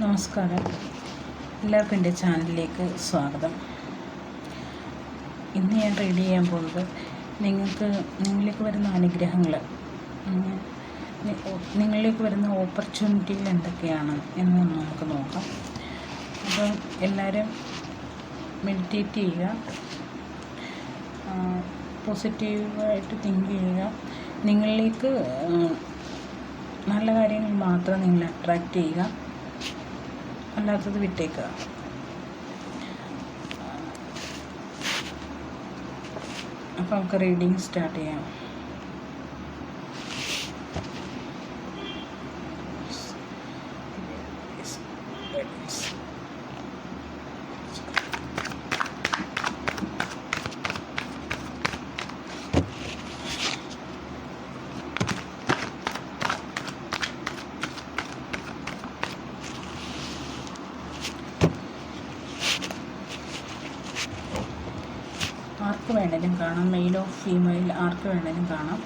നമസ്കാരം. എല്ലാവർക്കും എന്റെ ചാനലിലേക്ക് സ്വാഗതം. ഇന്ന് ഞാൻ റീഡ് ചെയ്യാൻ പോകുന്നത് നിങ്ങൾക്ക് നിങ്ങളിലേക്ക് വരുന്ന അനുഗ്രഹങ്ങൾ നിങ്ങളിലേക്ക് വരുന്ന ഓപ്പർച്യൂണിറ്റികൾ എന്തൊക്കെയാണ് എന്ന് നമുക്ക് നോക്കാം. അപ്പം എല്ലാവരും മെഡിറ്റേറ്റ് ചെയ്യുക പോസിറ്റീവായിട്ട് തിങ്ക് ചെയ്യുക. നിങ്ങളിലേക്ക് നല്ല കാര്യങ്ങൾ മാത്രം നിങ്ങൾ അട്രാക്റ്റ് ചെയ്യുക. അല്ലാത്തത് വിട്ടേക്കുക അപ്പോൾ നമുക്ക് റീഡിങ് സ്റ്റാർട്ട് ചെയ്യാം. ആർക്ക് വേണേലും കാണാം. മെയിലോ ഫീമെയിൽ ആർക്ക് വേണേലും കാണാം.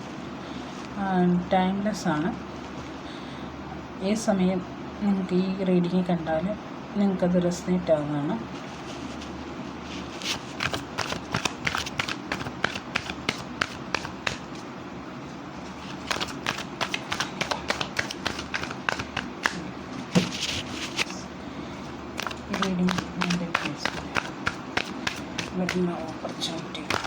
ടൈംലെസ് ആണ്. ഏത് സമയം നിങ്ങൾക്ക് ഈ റീഡിങ് കണ്ടാൽ നിങ്ങൾക്കത് റെസിനേറ്റ് ആവുന്നതാണ് റീഡിങ് വരുന്ന ഓപ്പർച്യൂണിറ്റി മാസ്റ്റർ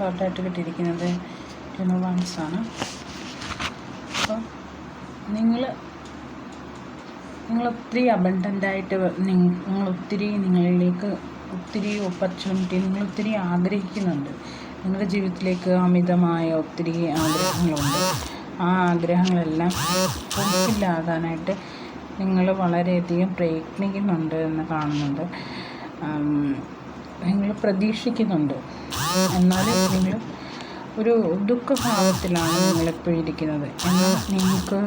കാർഡായിട്ട് കിട്ടിയിരിക്കുന്നത് യുണോവാൻസ് ആണ്. അപ്പോൾ നിങ്ങൾ നിങ്ങൾ ഒത്തിരി അബണ്ടന്റായിട്ട് നിങ്ങൾ ഒത്തിരി നിങ്ങളിലേക്ക് ഒത്തിരി ഓപ്പർച്യൂണിറ്റി നിങ്ങൾ ഒത്തിരി ആഗ്രഹിക്കുന്നുണ്ട്. നിങ്ങളുടെ ജീവിതത്തിലേക്ക് അമിതമായ ഒത്തിരി ആഗ്രഹങ്ങളുണ്ട്. ആ ആഗ്രഹങ്ങളെല്ലാം ഫുൾഫില്ലാകാനായിട്ട് നിങ്ങൾ വളരെയധികം പ്രയത്നിക്കുന്നുണ്ട് എന്ന് കാണുന്നുണ്ട്. നിങ്ങൾ പ്രതീക്ഷിക്കുന്നുണ്ട്. എന്നാലും നിങ്ങൾ ഒരു ദുഃഖഭാവത്തിലാണ് നിങ്ങളിപ്പോൾ ഇരിക്കുന്നത് എന്നാൽ നിങ്ങൾക്ക്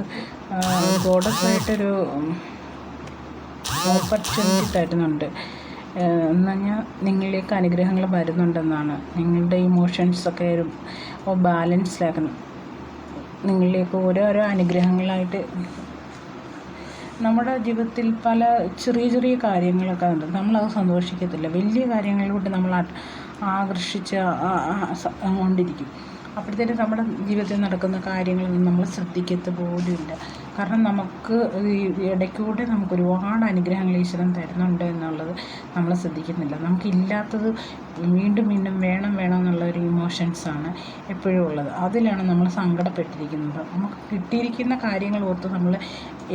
ഗോഡസായിട്ടൊരു ഓപ്പർച്യൂണിറ്റി തരുന്നുണ്ട്. എന്ന് പറഞ്ഞാൽ നിങ്ങളിലേക്ക് അനുഗ്രഹങ്ങൾ വരുന്നുണ്ടെന്നാണ്. നിങ്ങളുടെ ഇമോഷൻസൊക്കെ ഒരു ബാലൻസിലാക്കണം നിങ്ങളിലേക്ക് ഓരോരോ അനുഗ്രഹങ്ങളായിട്ട് നമ്മുടെ ജീവിതത്തിൽ പല ചെറിയ ചെറിയ കാര്യങ്ങളൊക്കെ ഉണ്ട്. നമ്മളത് സന്തോഷിക്കത്തില്ല. വലിയ കാര്യങ്ങളിലോട്ട് നമ്മൾ ആകർഷിച്ച് കൊണ്ടിരിക്കും. അപ്പോഴത്തേനും നമ്മുടെ ജീവിതത്തിൽ നടക്കുന്ന കാര്യങ്ങളൊന്നും നമ്മൾ ശ്രദ്ധിക്കത്ത് പോലുമില്ല. കാരണം നമുക്ക് ഇടയ്ക്കൂടെ നമുക്ക് ഒരുപാട് അനുഗ്രഹങ്ങൾ ഈശ്വരൻ തരുന്നുണ്ട് എന്നുള്ളത് നമ്മൾ ശ്രദ്ധിക്കുന്നില്ല. നമുക്കില്ലാത്തത് വീണ്ടും വീണ്ടും വേണം വേണം എന്നുള്ള ഒരു ഇമോഷൻസാണ് എപ്പോഴും ഉള്ളത്. അതിലാണ് നമ്മൾ സങ്കടപ്പെട്ടിരിക്കുന്നത്. നമുക്ക് കിട്ടിയിരിക്കുന്ന കാര്യങ്ങൾ ഓർത്ത് നമ്മൾ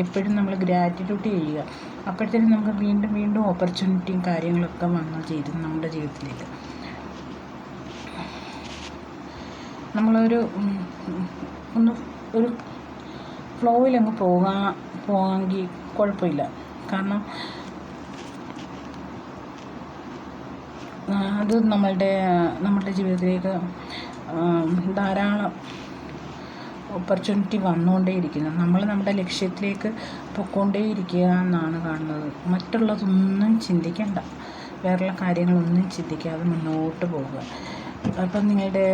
എപ്പോഴും നമ്മൾ ഗ്രാറ്റിറ്റ്യൂഡ് ചെയ്യുക. അപ്പോഴത്തേനും നമുക്ക് വീണ്ടും വീണ്ടും ഓപ്പർച്യൂണിറ്റിയും കാര്യങ്ങളൊക്കെ വന്നു ചേരും നമ്മുടെ ജീവിതത്തിലേക്ക്. നമ്മളൊരു ഒന്ന് ഒരു ഫ്ലോയിലങ്ങ് പോകാൻ പോകാമെങ്കിൽ കുഴപ്പമില്ല. കാരണം അത് നമ്മളുടെ നമ്മളുടെ ജീവിതത്തിലേക്ക് ധാരാളം ഓപ്പർച്യൂണിറ്റി വന്നുകൊണ്ടേയിരിക്കുന്നു നമ്മൾ നമ്മുടെ ലക്ഷ്യത്തിലേക്ക് പൊയ്ക്കൊണ്ടേയിരിക്കുക എന്നാണ് കാണുന്നത്. മറ്റുള്ളതൊന്നും ചിന്തിക്കണ്ട. വേറെയുള്ള കാര്യങ്ങളൊന്നും ചിന്തിക്കാതെ മുന്നോട്ട് പോവുക. അപ്പം നിങ്ങളുടെ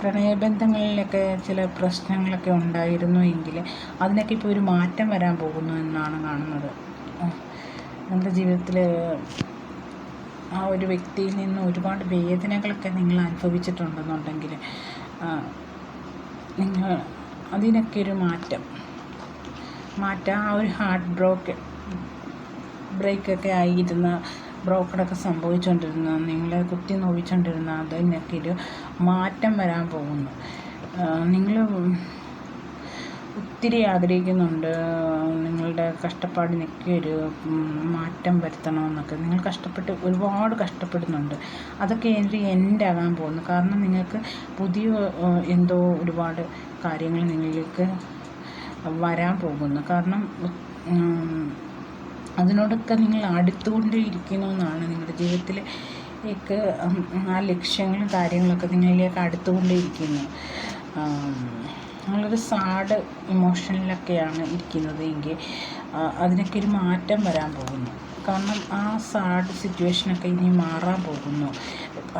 പ്രണയബന്ധങ്ങളിലൊക്കെ ചില പ്രശ്നങ്ങളൊക്കെ ഉണ്ടായിരുന്നു എങ്കിൽ അതിനൊക്കെ ഇപ്പോൾ ഒരു മാറ്റം വരാൻ പോകുന്നു എന്നാണ് കാണുന്നത്. നിങ്ങളുടെ ജീവിതത്തിൽ ആ ഒരു വ്യക്തിയിൽ നിന്ന് ഒരുപാട് വേദനകളൊക്കെ നിങ്ങൾ അനുഭവിച്ചിട്ടുണ്ടെന്നുണ്ടെങ്കിൽ നിങ്ങൾ അതിനൊക്കെ ഒരു മാറ്റം മാറ്റം ആ ഒരു ഹാർട്ട് ബ്രോക്ക് ബ്രേക്കൊക്കെ ആയിരുന്ന ബ്രോക്കറൊക്കെ സംഭവിച്ചുകൊണ്ടിരുന്ന നിങ്ങളെ കുത്തി നോവിച്ചുകൊണ്ടിരുന്ന അതിനൊക്കെ ഒരു മാറ്റം വരാൻ പോകുന്നു. നിങ്ങൾ ഒത്തിരി ആഗ്രഹിക്കുന്നുണ്ട് നിങ്ങളുടെ കഷ്ടപ്പാടിനൊക്കെ ഒരു മാറ്റം വരുത്തണമെന്നൊക്കെ. നിങ്ങൾ കഷ്ടപ്പെട്ട് ഒരുപാട് കഷ്ടപ്പെടുന്നുണ്ട്. അതൊക്കെ ഒരു എൻഡ് ആകാൻ പോകുന്നു. കാരണം നിങ്ങൾക്ക് പുതിയ എന്തോ ഒരുപാട് കാര്യങ്ങൾ നിങ്ങളിലേക്ക് വരാൻ പോകുന്നു. കാരണം അതിനോടൊക്കെ നിങ്ങൾ അടുത്തുകൊണ്ടേ ഇരിക്കുന്നു എന്നാണ് നിങ്ങളുടെ ജീവിതത്തിലേക്ക് ഉം, ആ ലക്ഷ്യങ്ങളും കാര്യങ്ങളൊക്കെ നിങ്ങളിലേക്ക് അടുത്തുകൊണ്ടേ ഇരിക്കുന്നു നിങ്ങളൊരു സാഡ് ഇമോഷനിലൊക്കെയാണ് ഇരിക്കുന്നത് എങ്കിൽ അതിനൊക്കെ ഒരു മാറ്റം വരാൻ പോകുന്നു. കാരണം ആ സാഡ് സിറ്റുവേഷനൊക്കെ ഇനി മാറാൻ പോകുന്നു.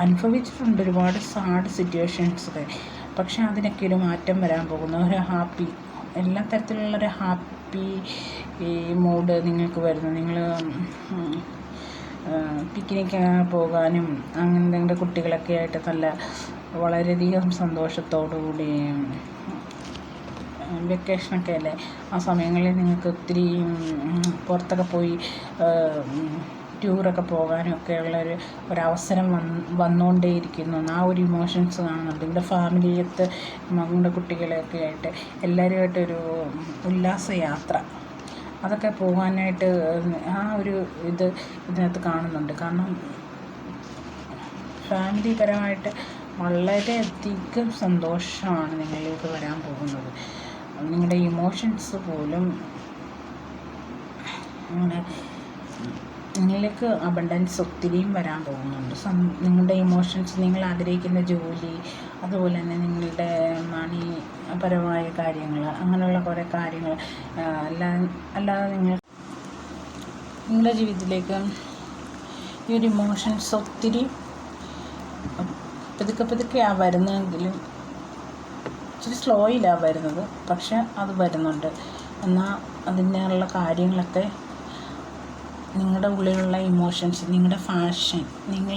അനുഭവിച്ചിട്ടുണ്ട് ഒരുപാട് സാഡ് സിറ്റുവേഷൻസ് പക്ഷെ അതിനൊക്കെ ഒരു മാറ്റം വരാൻ പോകുന്നു. ഒരു ഹാപ്പി എല്ലാ തരത്തിലുള്ളൊരു ഹാപ്പി ഈ മൂഡ് നിങ്ങൾക്ക് വരുന്നത് നിങ്ങൾ പിക്നിക്ക് പോകാനും അങ്ങനെ നിങ്ങളുടെ കുട്ടികളൊക്കെ ആയിട്ട് നല്ല വളരെയധികം സന്തോഷത്തോടു കൂടി വെക്കേഷനൊക്കെ അല്ലേ? ആ സമയങ്ങളിൽ നിങ്ങൾക്ക് ഒത്തിരി പുറത്തൊക്കെ പോയി ടൂറൊക്കെ പോകാനൊക്കെ ഉള്ളൊരു ഒരവസരം വന്ന് വന്നുകൊണ്ടേയിരിക്കുന്നു ആ ഒരു ഇമോഷൻസ് കാണുന്നുണ്ട്. നിങ്ങളുടെ ഫാമിലിയത്ത് മകളുടെ കുട്ടികളെയൊക്കെ ആയിട്ട് എല്ലാവരുമായിട്ടൊരു ഉല്ലാസ യാത്ര അതൊക്കെ പോകാനായിട്ട് ആ ഒരു ഇത് ഇതിനകത്ത് കാണുന്നുണ്ട്. കാരണം ഫാമിലി പരമായിട്ട് വളരെയധികം സന്തോഷമാണ് നിങ്ങളിലേക്ക് വരാൻ പോകുന്നത്. നിങ്ങളുടെ ഇമോഷൻസ് പോലും അങ്ങനെ നിങ്ങളിലേക്ക് അബണ്ടൻസ് ഒത്തിരിയും വരാൻ പോകുന്നുണ്ട്. നിങ്ങളുടെ ഇമോഷൻസ് നിങ്ങൾ ആഗ്രഹിക്കുന്ന ജോലി അതുപോലെ തന്നെ നിങ്ങളുടെ മണി പരമായ കാര്യങ്ങൾ അങ്ങനെയുള്ള കുറേ കാര്യങ്ങൾ അല്ലാ അല്ലാതെ നിങ്ങൾ നിങ്ങളുടെ ജീവിതത്തിലേക്ക് ഈ ഒരു ഇമോഷൻസ് ഒത്തിരി പതുക്കെ പതുക്കെയാണ് വരുന്നതെങ്കിലും ഇച്ചിരി സ്ലോയിലാണ് വരുന്നത്. പക്ഷെ അത് വരുന്നുണ്ട്. എന്നാൽ അതിനുള്ള കാര്യങ്ങളൊക്കെ നിങ്ങളുടെ ഉള്ളിലുള്ള ഇമോഷൻസ് നിങ്ങളുടെ ഫാഷൻ നിങ്ങൾ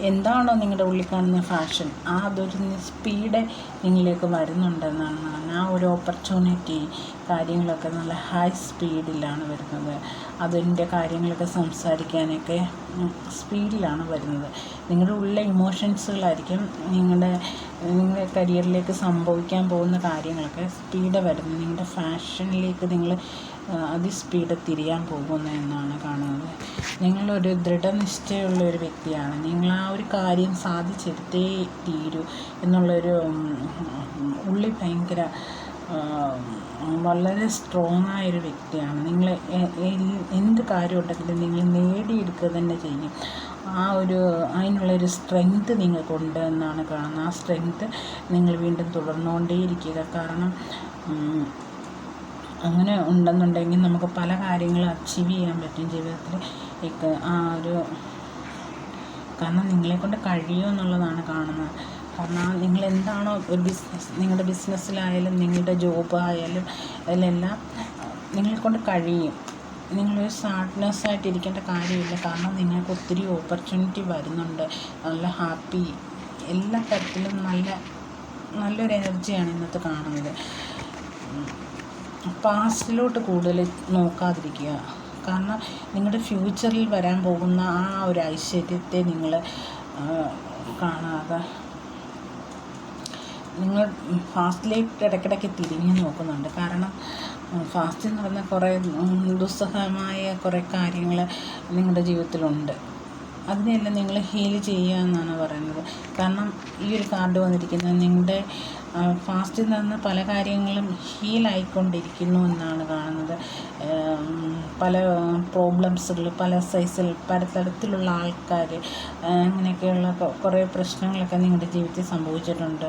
എന്താണോ നിങ്ങളുടെ ഉള്ളിൽ കാണുന്ന ഫാഷൻ ആ അതൊരു സ്പീഡ് നിങ്ങളിലേക്ക് വരുന്നുണ്ടെന്നാണ് ആ ഒരു ഓപ്പർച്യൂണിറ്റി കാര്യങ്ങളൊക്കെ നല്ല ഹൈ സ്പീഡിലാണ് വരുന്നത്. അതിന്റെ കാര്യങ്ങളൊക്കെ സംസാരിക്കാനൊക്കെ സ്പീഡിലാണ് വരുന്നത്. നിങ്ങളുടെ ഉള്ള ഇമോഷൻസുകളായിരിക്കും നിങ്ങളുടെ നിങ്ങളുടെ കരിയറിലേക്ക് സംഭവിക്കാൻ പോകുന്ന കാര്യങ്ങളൊക്കെ സ്പീഡ് വരുന്നത്. നിങ്ങളുടെ ഫാഷനിലേക്ക് നിങ്ങൾ അതിസ്പീഡ് തിരിയാൻ പോകുന്നു എന്നാണ് കാണുന്നത്. നിങ്ങളൊരു ദൃഢനിഷ്ഠയുള്ള ഒരു വ്യക്തിയാണ്. നിങ്ങൾ ആ ഒരു കാര്യം സാധിച്ചെടുത്തേ തീരൂ. എന്നുള്ളൊരു ഉള്ളി ഭയങ്കര വളരെ സ്ട്രോങ് ആയൊരു വ്യക്തിയാണ്. നിങ്ങൾ എന്ത് കാര്യം ഉണ്ടെങ്കിലും നിങ്ങൾ നേടിയെടുക്കുക തന്നെ ചെയ്യും. ആ ഒരു അതിനുള്ളൊരു സ്ട്രെങ്ത് നിങ്ങൾക്കുണ്ട് എന്നാണ് കാണുന്നത്. ആ സ്ട്രെങ്ത് നിങ്ങൾ വീണ്ടും തുടർന്നുകൊണ്ടേയിരിക്കുക. കാരണം അങ്ങനെ ഉണ്ടെന്നുണ്ടെങ്കിൽ നമുക്ക് പല കാര്യങ്ങളും അച്ചീവ് ചെയ്യാൻ പറ്റും ജീവിതത്തിൽ ആ ഒരു കാരണം നിങ്ങളെക്കൊണ്ട് കഴിയുമെന്നുള്ളതാണ് കാണുന്നത്. കാരണം നിങ്ങൾ എന്താണോ ഒരു ബിസിനസ് നിങ്ങളുടെ ബിസിനസ്സിലായാലും നിങ്ങളുടെ ജോബ് ആയാലും അതിലെല്ലാം നിങ്ങളെക്കൊണ്ട് കഴിയും. നിങ്ങളൊരു സാഡ്നെസ് ആയിട്ട് ഇരിക്കേണ്ട കാര്യമില്ല. കാരണം നിങ്ങൾക്ക് ഒത്തിരി ഓപ്പർച്യൂണിറ്റി വരുന്നുണ്ട്. നല്ല ഹാപ്പി എല്ലാ തരത്തിലും നല്ല നല്ലൊരു എനർജിയാണ് ഇന്നത്തെ കാണുന്നത്. പാസ്റ്റിലോട്ട് കൂടുതൽ നോക്കാതിരിക്കുക. കാരണം നിങ്ങളുടെ ഫ്യൂച്ചറിൽ വരാൻ പോകുന്ന ആ ഒരു ഐശ്വര്യത്തെ നിങ്ങൾ കാണാതെ നിങ്ങൾ ഫാസ്റ്റിലേക്ക് ഇടയ്ക്കിടയ്ക്ക് തിരിഞ്ഞു നോക്കുന്നുണ്ട്. കാരണം ഫാസ്റ്റ് എന്ന് പറഞ്ഞാൽ കുറേ ദുസ്സഹമായ കുറേ കാര്യങ്ങൾ നിങ്ങളുടെ ജീവിതത്തിലുണ്ട്. അതിനെയെല്ലാം നിങ്ങൾ ഹീൽ ചെയ്യുക എന്നാണ് പറയുന്നത്. കാരണം ഈ ഒരു കാർഡ് വന്നിരിക്കുന്നത് നിങ്ങളുടെ ഫാസ്റ്റിൽ നിന്ന് പല കാര്യങ്ങളും ഹീലായിക്കൊണ്ടിരിക്കുന്നു എന്നാണ് കാണുന്നത്. പല പ്രോബ്ലംസുകൾ പല സൈസിൽ പല തരത്തിലുള്ള ആൾക്കാർ അങ്ങനെയൊക്കെയുള്ള കുറേ പ്രശ്നങ്ങളൊക്കെ നിങ്ങളുടെ ജീവിതത്തിൽ സംഭവിച്ചിട്ടുണ്ട്.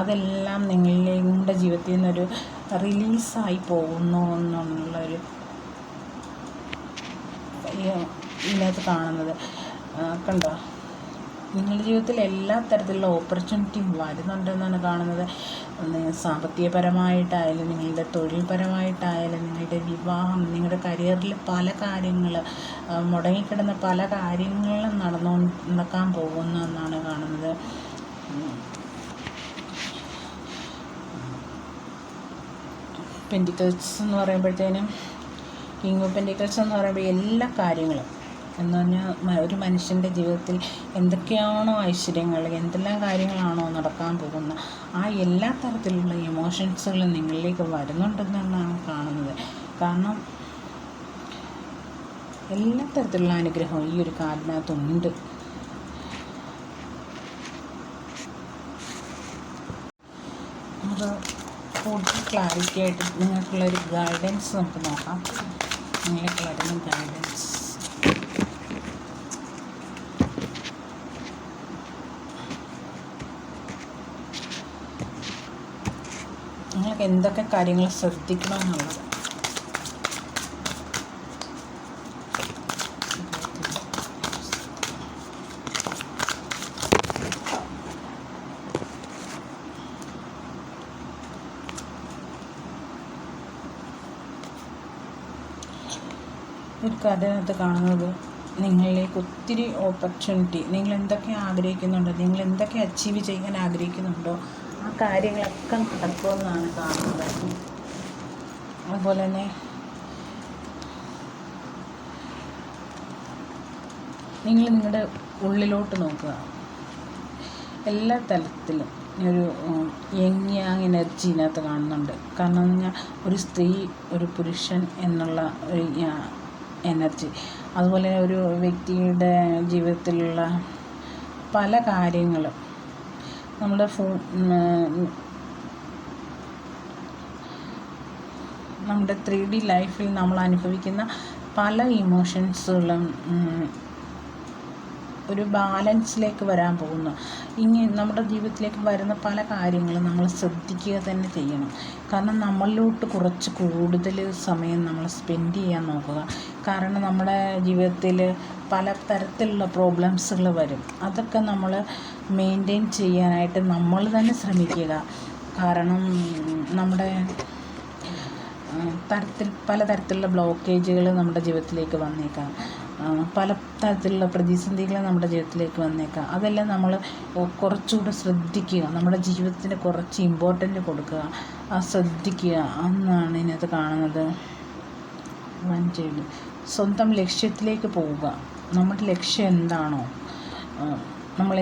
അതെല്ലാം നിങ്ങളുടെ ജീവിതത്തിൽ നിന്നൊരു റിലീസായി പോകുന്നു എന്നുള്ളൊരു ഇതിനകത്ത് കാണുന്നത്. കണ്ടോ? നിങ്ങളുടെ ജീവിതത്തിൽ എല്ലാ തരത്തിലുള്ള ഓപ്പർച്യൂണിറ്റിയും വരുന്നുണ്ടെന്നാണ് കാണുന്നത്. സാമ്പത്തികപരമായിട്ടായാലും നിങ്ങളുടെ തൊഴിൽപരമായിട്ടായാലും നിങ്ങളുടെ വിവാഹം നിങ്ങളുടെ കരിയറിൽ പല കാര്യങ്ങൾ മുടങ്ങിക്കിടന്ന പല കാര്യങ്ങളും നടന്നു നടക്കാൻ പോകുന്നു എന്നാണ് കാണുന്നത്. പെന്റിക്കൽസ് എന്ന് പറയുമ്പോഴത്തേനും കിങ് ഓഫ് പെന്റിക്കൽസ് എന്ന് പറയുമ്പോൾ എല്ലാ കാര്യങ്ങളും എന്ന് പറഞ്ഞാൽ ഒരു മനുഷ്യന്റെ ജീവിതത്തിൽ എന്തൊക്കെയാണോ ഐശ്വര്യങ്ങൾ എന്തെല്ലാം കാര്യങ്ങളാണോ നടക്കാൻ പോകുന്നത് ആ എല്ലാ തരത്തിലുള്ള ഇമോഷൻസുകളും നിങ്ങളിലേക്ക് വരുന്നുണ്ടെന്നാണ് കാണുന്നത്. കാരണം എല്ലാ തരത്തിലുള്ള അനുഗ്രഹവും ഈ ഒരു കാർഡിനകത്തുണ്ട്. നമുക്ക് കൂടുതൽ ക്ലാരിറ്റി ആയിട്ട് നിങ്ങൾക്കുള്ളൊരു ഗൈഡൻസ് നമുക്ക് നോക്കാം. നിങ്ങൾക്കുള്ള ഗൈഡൻസ് നിങ്ങൾക്ക് എന്തൊക്കെ കാര്യങ്ങൾ ശ്രദ്ധിക്കണം എന്നുള്ളത് ഒരു കഥനകത്ത് കാണുന്നത് നിങ്ങളിലേക്ക് ഒത്തിരി ഓപ്പർച്യൂണിറ്റി നിങ്ങൾ എന്തൊക്കെ ആഗ്രഹിക്കുന്നുണ്ടോ നിങ്ങൾ എന്തൊക്കെ അച്ചീവ് ചെയ്യാൻ ആഗ്രഹിക്കുന്നുണ്ടോ ആ കാര്യങ്ങളൊക്കെ നടക്കുമെന്നാണ് കാണുന്നത്. അതുപോലെ തന്നെ നിങ്ങൾ നിങ്ങളുടെ ഉള്ളിലോട്ട് നോക്കുക. എല്ലാ തലത്തിലും ഒരു യങ് യാങ് എനർജി ഇതിനകത്ത് കാണുന്നുണ്ട്. കാരണം എന്ന് പറഞ്ഞാൽ ഒരു സ്ത്രീ ഒരു പുരുഷൻ എന്നുള്ള ഒരു എനർജി അതുപോലെ ഒരു വ്യക്തിയുടെ ജീവിതത്തിലുള്ള പല കാര്യങ്ങളും നമ്മുടെ ഫോൺ നമ്മുടെ ത്രീ ഡി ലൈഫിൽ നമ്മൾ അനുഭവിക്കുന്ന പല ഇമോഷൻസുകളും ഒരു ബാലൻസിലേക്ക് വരാൻ പോകുന്നു. ഇനി നമ്മുടെ ജീവിതത്തിലേക്ക് വരുന്ന പല കാര്യങ്ങളും നമ്മൾ ശ്രദ്ധിക്കുക തന്നെ ചെയ്യണം. കാരണം നമ്മളിലോട്ട് കുറച്ച് കൂടുതൽ സമയം നമ്മൾ സ്പെൻഡ് ചെയ്യാൻ നോക്കുക. കാരണം നമ്മുടെ ജീവിതത്തിൽ പല തരത്തിലുള്ള പ്രോബ്ലംസുകൾ വരും. അതൊക്കെ നമ്മൾ മെയിന്റെയിൻ ചെയ്യാനായിട്ട് നമ്മൾ തന്നെ ശ്രമിക്കുക. കാരണം നമ്മുടെ തരത്തിൽ പലതരത്തിലുള്ള ബ്ലോക്കേജുകൾ നമ്മുടെ ജീവിതത്തിലേക്ക് വന്നേക്കാം. പല തരത്തിലുള്ള പ്രതിസന്ധികൾ നമ്മുടെ ജീവിതത്തിലേക്ക് വന്നേക്കാം. അതെല്ലാം നമ്മൾ കുറച്ചുകൂടെ ശ്രദ്ധിക്കുക. നമ്മുടെ ജീവിതത്തിന് കുറച്ച് ഇമ്പോർട്ടന്റ് കൊടുക്കുക. ആ ശ്രദ്ധിക്കുക. എന്നാണ് ഇതിനകത്ത് കാണുന്നത്. വൻ സ്വന്തം ലക്ഷ്യത്തിലേക്ക് പോവുക. നമ്മുടെ ലക്ഷ്യം എന്താണോ? നമ്മൾ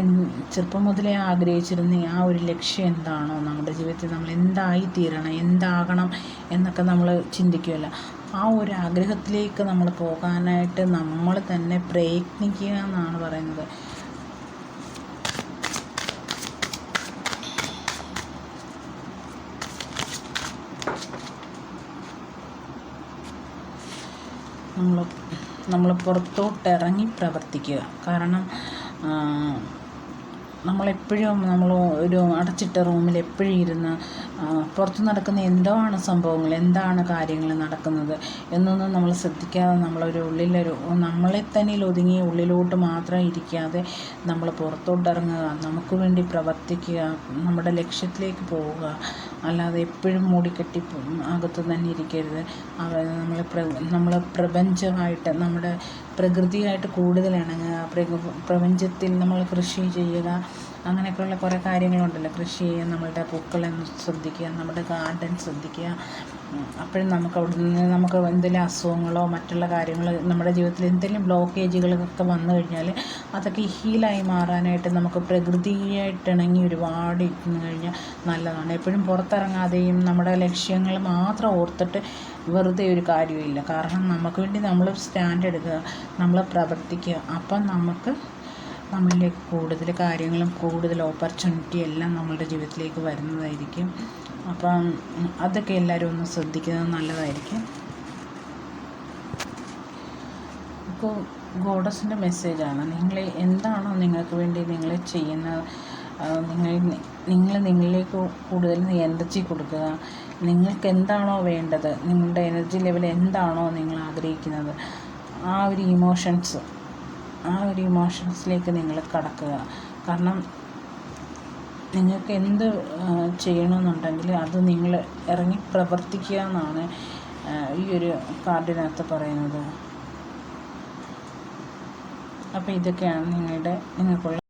ചെറുപ്പം മുതലേ ആഗ്രഹിച്ചിരുന്ന ആ ഒരു ലക്ഷ്യം എന്താണോ? നമ്മുടെ ജീവിതത്തിൽ നമ്മൾ എന്തായി തീരണം എന്താകണം? എന്നൊക്കെ നമ്മൾ ചിന്തിക്കുമല്ലോ ആ ഒരു ആഗ്രഹത്തിലേക്ക് നമ്മൾ പോകാനായിട്ട് നമ്മൾ തന്നെ പ്രയത്നിക്കുക എന്നാണ് പറയുന്നത്. നമ്മൾ നമ്മൾ പുറത്തോട്ട് ഇറങ്ങി പ്രവർത്തിക്കുക. കാരണം നമ്മളെപ്പോഴും നമ്മൾ ഒരു അടച്ചിട്ട റൂമിൽ എപ്പോഴും ഇരുന്ന് പുറത്ത് നടക്കുന്ന എന്താണ് സംഭവങ്ങൾ? എന്താണ് കാര്യങ്ങൾ നടക്കുന്നത്? എന്നൊന്നും നമ്മൾ ശ്രദ്ധിക്കാതെ നമ്മളൊരു ഉള്ളിലൊരു നമ്മളെ തന്നെ ഒതുങ്ങി ഉള്ളിലോട്ട് മാത്രം ഇരിക്കാതെ നമ്മൾ പുറത്തോട്ടിറങ്ങുക നമുക്ക് വേണ്ടി പ്രവർത്തിക്കുക നമ്മുടെ ലക്ഷ്യത്തിലേക്ക് പോവുക. അല്ലാതെ എപ്പോഴും മൂടിക്കെട്ടി അകത്ത് തന്നെ ഇരിക്കരുത്. നമ്മൾ നമ്മൾ പ്രപഞ്ചമായിട്ട് നമ്മുടെ പ്രകൃതിയായിട്ട് കൂടുതൽ ഇണങ്ങുക. പ്രപഞ്ചത്തിൽ നമ്മൾ കൃഷി ചെയ്യുക. അങ്ങനെയൊക്കെയുള്ള കുറേ കാര്യങ്ങളുണ്ടല്ലോ. കൃഷി നമ്മളുടെ പൂക്കളെ ശ്രദ്ധിക്കുക നമ്മുടെ ഗാർഡൻ ശ്രദ്ധിക്കുക. അപ്പോഴും നമുക്ക് അവിടെ നിന്ന് നമുക്ക് എന്തെങ്കിലും അസുഖങ്ങളോ മറ്റുള്ള കാര്യങ്ങളോ നമ്മുടെ ജീവിതത്തിൽ എന്തെങ്കിലും ബ്ലോക്കേജുകളൊക്കെ വന്നു കഴിഞ്ഞാൽ അതൊക്കെ ഹീലായി മാറാനായിട്ട് നമുക്ക് പ്രകൃതിയായിട്ട് ഇണങ്ങി ഒരുപാട് ഇരുന്ന് കഴിഞ്ഞാൽ നല്ലതാണ്. എപ്പോഴും പുറത്തിറങ്ങാതെയും നമ്മുടെ ലക്ഷ്യങ്ങൾ മാത്രം ഓർത്തിട്ട് വെറുതെ ഒരു കാര്യമില്ല കാരണം നമുക്ക് വേണ്ടി നമ്മൾ സ്റ്റാൻഡ് എടുക്കുക നമ്മൾ പ്രവർത്തിക്കുക. അപ്പം നമുക്ക് നമ്മളിലേക്ക് കൂടുതൽ കാര്യങ്ങളും കൂടുതൽ ഓപ്പർച്യൂണിറ്റി എല്ലാം നമ്മളുടെ ജീവിതത്തിലേക്ക് വരുന്നതായിരിക്കും. അപ്പം അതൊക്കെ എല്ലാവരും ഒന്ന് ശ്രദ്ധിക്കുന്നത് നല്ലതായിരിക്കും. ഇപ്പോൾ ഗോഡസിന്റെ മെസ്സേജാണ് നിങ്ങൾ എന്താണോ നിങ്ങൾക്ക് വേണ്ടി നിങ്ങൾ ചെയ്യുന്ന നിങ്ങൾ നിങ്ങൾ നിങ്ങളിലേക്ക് കൂടുതൽ എനർജി കൊടുക്കുക. നിങ്ങൾക്ക് എന്താണോ വേണ്ടത് നിങ്ങളുടെ എനർജി ലെവൽ എന്താണോ നിങ്ങൾ ആഗ്രഹിക്കുന്നത് ആ ഒരു ഇമോഷൻസ് ആ ഒരു ഇമോഷൻസിലേക്ക് നിങ്ങൾ കടക്കുക. കാരണം നിങ്ങൾക്ക് എന്ത് ചെയ്യണമെന്നുണ്ടെങ്കിൽ അത് നിങ്ങൾ ഇറങ്ങി പ്രവർത്തിക്കുക എന്നാണ് ഈ ഒരു കാർഡിനകത്ത് പറയുന്നത്. അപ്പോൾ ഇതൊക്കെയാണ് നിങ്ങളുടെ നിങ്ങൾക്കുള്ള